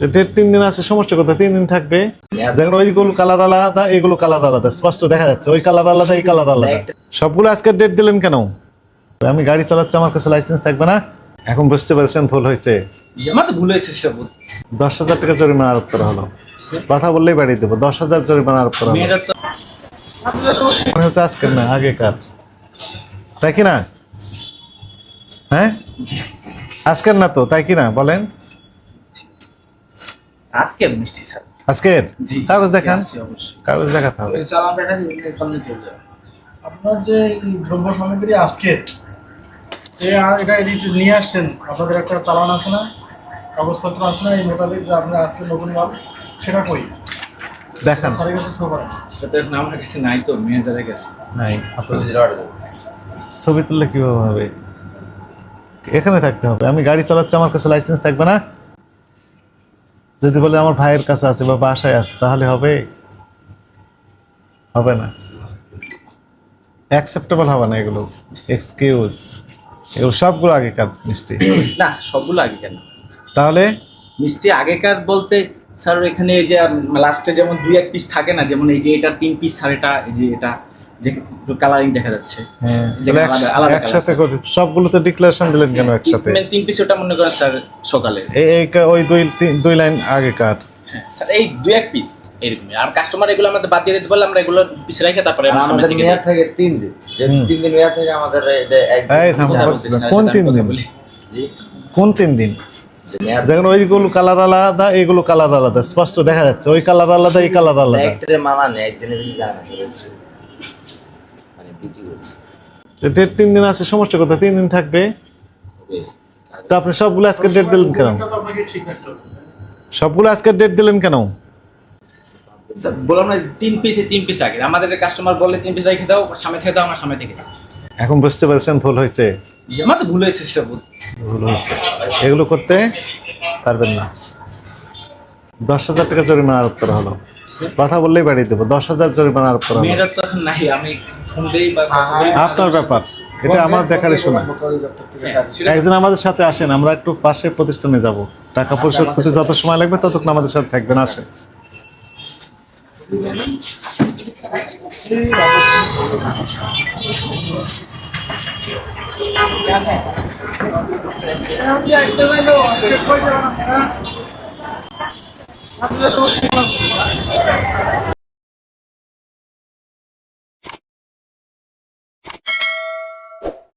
Date তিন দিন আছে সমস্যা কোথায়? তিন দিন থাকবে। দেখেন ওইগুলো কালার আলাদা এগুলো কালার আলাদা। স্পষ্ট দেখা যাচ্ছে ওই কালার আলাদা এই কালার আলাদা। সবগুলো আজকে ডেট দিলেন কেন? আমি গাড়ি চালাচ্ছি আমার কাছে লাইসেন্স থাকবে না? এখন বুঝতে পারছেন ভুল হয়েছে। দশ হাজার টাকা জরিমানা আরোপ করা হলো। কথা বললেই বাড়িয়ে দেবো দশ হাজার জরিমানা আরোপ করা হলো। আজকের না আগেকার। তাই কি না? হ্যাঁ? আজকের না তো তাই কি না? বলেন। আজকের মিষ্টি স্যার। আজকের? জি। কাগজ দেখান। অবশ্যই। কাগজ দেখাতে হবে। চালান দেখা দিবেন এখানে চলে যাবে। আপনার যে দ্রব্য সামগ্রী আজকে এটা নিয়ে আসছেন। আপনাদের একটা চালান আছে না? কাগজপত্র আছে না? এই মোতাবেক যে আপনার আজকে নতুন মাল সেটা কই? দেখান। স্যারের কাছে শো করেন সেটা তো এখন আমার কাছে নাই তো মেয়েদের কাছে নাই। ছবি তুললে কীভাবে হবে? এখানে থাকতে হবে। আমি গাড়ি চালাচ্ছি আমার কাছে লাইসেন্স থাকবে না? যদি বলে আমার ভাইয়ের কাছে আছে বা বাসায় আছে তাহলে হবে? হবে না। অ্যাকসেপ্টেবল হবে না এগুলো। এক্সকিউজ এগুলো সবগুলো আগেকার মিষ্টি। না সবগুলো আগে কেন তাহলে? মিষ্টি আগেকার বলতে স্যার এখানে এই যে লাস্টে যেমন দুই এক পিস থাকে না যেমন এই যে এটা তিন পিস স্যার এটা এই যে এটা। যে কালারিং দেখা যাচ্ছে। হ্যাঁ একসাথে করে- সবগুলোতে ডিক্লারেশন দিলেন কেন একসাথে? মানে তিন পিস ওটা মনে করেন স্যার সকালে। এই ওই দুই দুই লাইন আগেকার। হ্যাঁ স্যার এই দুই এক পিস এরকমই। আর কাস্টমার এগুলো আমাদের বাদ দিয়ে দিতে পারলে আমরা এগুলো পিস রেখে তারপরে আর আমরা সামনে আমাদের মেয়াদ থাকে তিন দিন। তিন দিন মেয়াদ থেকে আমাদের কোন- তিন দিন? বলি। কোন তিন দিন? দেখেন ওইগুলো কালার আলাদা এগুলো কালার আলাদা। স্পষ্ট দেখা যাচ্ছে ওই কালার আলাদা এই কালার আলাদা। মানা নেই একদিনের বেশি যায় না মানে বিক্রি করি। ডেট তিন দিন আছে সমস্যা কোথায়? তিন দিন থাকবে। তো আপনি সবগুলো আজকে ডেট দিলেন কেন? সবগুলো আজকে ডেট দিলেন কেন? বললাম না তিন পিসে তিন পিস আগে। আমাদের কাস্টমার বললে তিন পিস রেখে দাও সামনে থেকে দাও আমরা সামনে থেকে এখন বুঝতে পারছেন ভুল হয়েছে? আমার তো ভুল হয়েছে সেটা ভুল। হয়েছে। এগুলো করতে পারবেন না। দশ হাজার টাকা জরিমানা আরোপ করা হলো কথা বললেই বাড়িয়ে দেবো। দশ হাজার জরিমানা আরোপ করা হলো তো এখন নাই আমি আপনার ব্যাপার এটা আমার দেখার শোনা। একজন আমাদের সাথে আসেন আমরা একটু পাশে প্রতিষ্ঠানে যাব। টাকা পরিশোধ করতে যত সময় লাগবে ততক্ষণ আমাদের সাথে থাকবেন আসেন।